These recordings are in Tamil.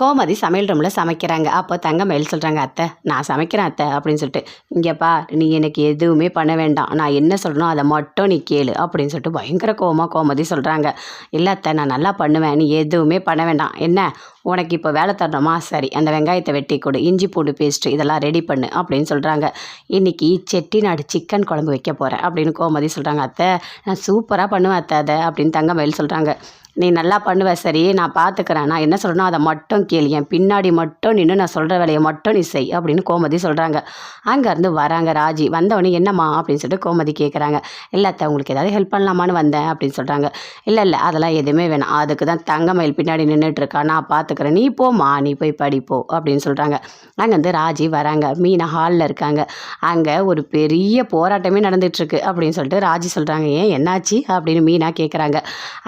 கோமதி சமையல் ரூமில் சமைக்கிறாங்க. அப்போ தங்கமயில் சொல்கிறாங்க அத்தை நான் சமைக்கிறேன் அத்தை அப்படின்னு சொல்லிட்டு இங்கேப்பா நீ எனக்கு எதுவுமே பண்ண வேண்டாம். நான் என்ன சொல்கிறனோ அதை மட்டும் நீ கேளு அப்படின்னு சொல்லிட்டு பயங்கர கோவமாக கோமதி சொல்கிறாங்க இல்லை அத்தை நான் நல்லா பண்ணுவேன். நீ எதுவுமே பண்ண வேண்டாம். என்ன? உனக்கு இப்போ வேலை தரணுமா? சரி அந்த வெங்காயத்தை வெட்டி கொடு இஞ்சி பூண்டு பேஸ்ட்டு இதெல்லாம் ரெடி பண்ணு அப்படின்னு சொல்கிறாங்க இன்றைக்கி செட்டிநாடு சிக்கன் குழம்பு வைக்க போகிறேன் அப்படின்னு கோமதி சொல்கிறாங்க அத்தை நான் சூப்பராக பண்ணுவேன் அத்தை அதை அப்படின்னு தங்கமயில் சொல்கிறாங்க நீ நல்லா பண்ணுவ சரி நான் பார்த்துக்கிறேன் நான் என்ன சொல்கிறேனோ அதை மட்டும் கேளு. என் பின்னாடி மட்டும் நின்று நான் சொல்கிற வேலையை மட்டும் நீ செய் அப்படின்னு கோமதி சொல்கிறாங்க அங்கேருந்து வராங்க ராஜி. வந்தவொடனே என்னம்மா அப்படின்னு சொல்லிட்டு கோமதி கேட்குறாங்க இல்லை அத்தை உங்களுக்கு ஏதாவது ஹெல்ப் பண்ணலாமான்னு வந்தேன் அப்படின்னு சொல்கிறாங்க இல்லை இல்லை அதெல்லாம் எதுவுமே வேணாம். அதுக்கு தான் தங்கமயில் பின்னாடி நின்றுட்டுருக்கா நான் பார்த்து பார்த்துக்கிறேன் நீ போம்மா நீ போய் படிப்போ அப்படின்னு சொல்கிறாங்க அங்கேருந்து ராஜி வராங்க. மீனா ஹாலில் இருக்காங்க. அங்கே ஒரு பெரிய போராட்டமே நடந்துகிட்ருக்கு அப்படின்னு சொல்லிட்டு ராஜி சொல்கிறாங்க ஏன் என்னாச்சு? அப்படின்னு மீனா கேட்குறாங்க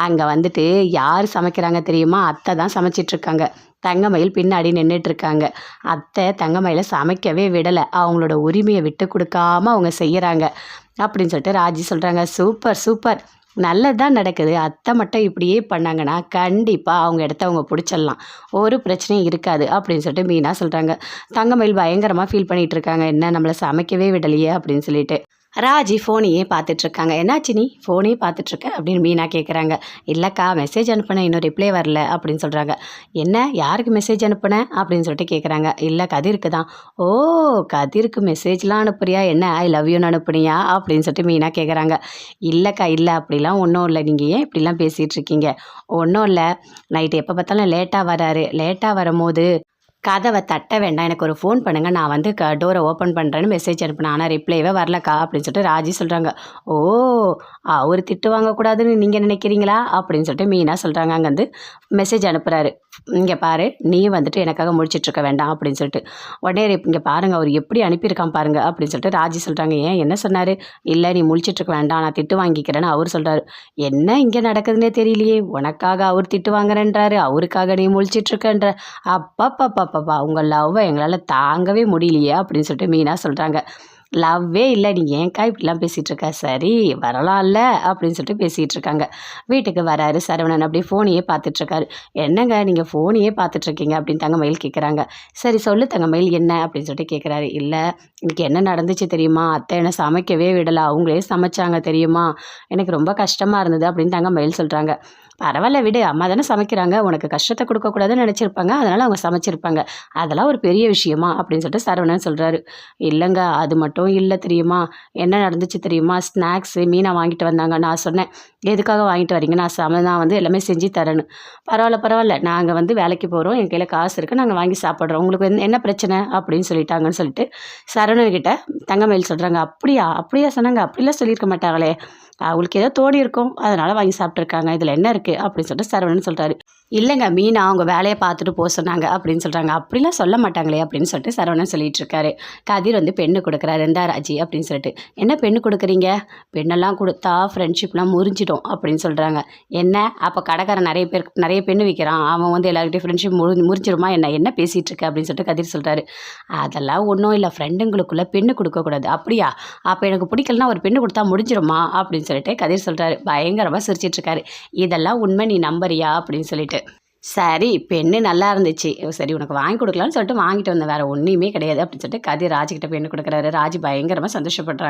அங்கே வந்துட்டு யார் சமைக்கிறாங்க தெரியுமா? அத்தை தான் சமைச்சிட்ருக்காங்க தங்கமயில் பின்னாடி நின்றுட்டு இருக்காங்க அத்தை தங்கமயில சமைக்கவே விடலை. அவங்களோட உரிமையை விட்டு கொடுக்காம அவங்க செய்கிறாங்க அப்படின்னு சொல்லிட்டு ராஜி சொல்கிறாங்க சூப்பர் சூப்பர். நல்லதுதான் நடக்குது. அத்தை மட்டும் இப்படியே பண்ணாங்கன்னா கண்டிப்பாக அவங்க இடத்த அவங்க பிடிச்சிடலாம். ஒரு பிரச்சனையும் இருக்காது அப்படின்னு சொல்லிட்டு மீனா சொல்கிறாங்க தங்கமயில் பயங்கரமாக ஃபீல் பண்ணிகிட்டு இருக்காங்க. என்ன நம்மளை சமைக்கவே விடலையே அப்படின்னு சொல்லிட்டு. ராஜி ஃபோனையே பார்த்துட்ருக்காங்க. என்னாச்சு நீ ஃபோனே பார்த்துட்ருக்க? அப்படின்னு மீனா கேட்குறாங்க இல்லைக்கா மெசேஜ் அனுப்புனேன் இன்னும் ரிப்ளை வரல அப்படின்னு சொல்கிறாங்க என்ன யாருக்கு மெசேஜ் அனுப்புனேன் அப்படின்னு சொல்லிட்டு கேட்குறாங்க இல்லை கதிருக்கு தான். ஓ கதிருக்கு மெசேஜ்லாம் அனுப்புறியா? என்ன ஐ லவ் யூன்னு அனுப்புனியா? அப்படின்னு சொல்லிட்டு மீனா கேட்குறாங்க இல்லைக்கா இல்லை அப்படிலாம் ஒன்றும் இல்லை. நீங்கள் ஏன் இப்படிலாம் பேசிகிட்டு இருக்கீங்க ஒன்றும் இல்லை. நைட்டு எப்போ பார்த்தாலும் லேட்டாக வராரு. லேட்டாக வரும்போது கதவை தட்ட வேண்டாம். எனக்கு ஒரு ஃபோன் பண்ணுங்கள் நான் வந்து க டோரை ஓப்பன் பண்ணுறேன்னு மெசேஜ் அனுப்பினேன் ஆனால் ரிப்ளைவே வரலக்கா அப்படின்னு சொல்லிட்டு ராஜி சொல்கிறாங்க ஓ அவர் திட்டு வாங்கக்கூடாதுன்னு நீங்கள் நினைக்கிறீங்களா? அப்படின்னு சொல்லிட்டு மீனா சொல்கிறாங்க அங்கே வந்து மெசேஜ் அனுப்புகிறாரு இங்கே பாரு நீ வந்துட்டு எனக்காக முடிச்சிட்ருக்க வேண்டாம் அப்படின்னு சொல்லிட்டு. உடனே இங்கே பாருங்கள் அவர் எப்படி அனுப்பியிருக்கான் பாருங்கள் அப்படின்னு சொல்லிட்டு ராஜி சொல்கிறாங்க ஏன் என்ன சொன்னார்? இல்லை நீ முடிச்சிட்ருக்க வேண்டாம் நான் திட்டு வாங்கிக்கிறேன்னு அவர் சொல்கிறாரு என்ன இங்கே நடக்குதுன்னே தெரியலையே உனக்காக அவர் திட்டு வாங்குறேன்றாரு அவருக்காக நீ முழிச்சிட்ருக்கன்ற. அப்பப்பப்பப்பா உங்கள் லவ்வை எங்களால் தாங்கவே முடியலையே அப்படின்னு சொல்லிட்டு மீனா சொல்கிறாங்க லவ்வே இல்லை நீ ஏன்க்கா இப்படிலாம் பேசிகிட்டு இருக்க சரி வரலாம்ல அப்படின்னு சொல்லிட்டு பேசிகிட்டு இருக்காங்க வீட்டுக்கு வராரு சரவணன் அப்படி ஃபோனையே பார்த்துட்ருக்காரு. என்னங்க நீங்கள் ஃபோனையே பார்த்துட்ருக்கீங்க? அப்படின்னு தங்கமயில் கேட்குறாங்க சரி சொல்லு தங்கமயில் என்ன? அப்படின்னு சொல்லிட்டு கேட்குறாரு இல்லை எனக்கு என்ன நடந்துச்சு தெரியுமா? அத்தை என்னை சமைக்கவே விடலை அவங்களே சமைச்சாங்க தெரியுமா? எனக்கு ரொம்ப கஷ்டமாக இருந்தது அப்படின்னு தங்கமயில் சொல்கிறாங்க பரவாயில்ல விடு அம்மா தானே சமைக்கிறாங்க. உனக்கு கஷ்டத்தை கொடுக்கக்கூடாதுன்னு நினச்சிருப்பாங்க. அதனால் அவங்க சமைச்சிருப்பாங்க. அதெல்லாம் ஒரு பெரிய விஷயமா? அப்படின்னு சொல்லிட்டு சரவணன் சொல்கிறாரு இல்லைங்க அது மட்டும் இல்லை தெரியுமா? என்ன நடந்துச்சு தெரியுமா? ஸ்நாக்ஸு மீனை வாங்கிட்டு வந்தாங்க. நான் சொன்னேன் எதுக்காக வாங்கிட்டு வரீங்க நான் சம நான் வந்து எல்லாமே செஞ்சு தரேன்னு. பரவாயில்ல பரவாயில்ல. நாங்கள் வந்து வேலைக்கு போகிறோம் என் கையில் காசு இருக்குது நாங்கள் வாங்கி சாப்பிட்றோம். உங்களுக்கு என்ன பிரச்சனை? அப்படின்னு சொல்லிட்டாங்கன்னு சொல்லிட்டு சரவணன்கிட்ட தங்கமயில் சொல்கிறாங்க அப்படியா? அப்படியா? சொன்னாங்க. அப்படிலாம் சொல்லியிருக்க மாட்டாங்களே. அவங்களுக்கு ஏதோ தோடி இருக்கும். அதனால் வாங்கி சாப்பிட்ருக்காங்க இதில் என்ன இருக்குது அப்படின்னு சொல்லிட்டு சரவணன் சொல்கிறாரு இல்லைங்க மீனா அவங்க வேலையை பார்த்துட்டு போக சொன்னாங்க அப்படின்னு சொல்கிறாங்க அப்படிலாம் சொல்ல மாட்டாங்களே அப்படின்னு சொல்லிட்டு சரவணன் சொல்லிட்டு இருக்காரு. கதிர் வந்து பெண்ணு கொடுக்குறாரு. இந்தா ராஜி அப்படின்னு சொல்லிட்டு. என்ன பெண்ணு கொடுக்குறீங்க? பெண்ணெல்லாம் கொடுத்தா ஃப்ரெண்ட்ஷிப்லாம் முறிஞ்சிடும் அப்படின்னு சொல்கிறாங்க என்ன? அப்போ கடைக்காரன் நிறைய பேர் நிறைய பெண்ணு விற்கிறான் அவன் வந்து எல்லாருக்கிட்டையும் ஃப்ரெண்ட்ஷிப் முறி முறிஞ்சிருமா? என்ன என்ன பேசிகிட்டு இருக்க? அப்படின்னு சொல்லிட்டு கதிர் சொல்கிறாரு அதெல்லாம் ஒன்றும் இல்லை. ஃப்ரெண்டுங்களுக்குள்ளே பெண்ணு கொடுக்கக்கூடாது அப்படியா? அப்போ எனக்கு பிடிக்கலனா ஒரு பெண்ணு கொடுத்தா முடிஞ்சிருமா? அப்படின்னு சொல்லிட்டு கதிர் சொல்கிறாரு பயங்கரமாக சிரிச்சிட்ருக்காரு. இதெல்லாம் உண்மை நீ நம்புறியா? அப்படின்னு சொல்லிட்டு. சரி பெண்ணு நல்லா இருந்துச்சு. சரி உனக்கு வாங்கி கொடுக்கலான்னு சொல்லிட்டு வாங்கிட்டு வந்தேன். வேறு ஒன்றுமே கிடையாது அப்படின்னு சொல்லிட்டு கதிர் ராஜிக்கிட்ட பெண்ணு கொடுக்குறாரு. ராஜி பயங்கரமாக சந்தோஷப்படுறாரு.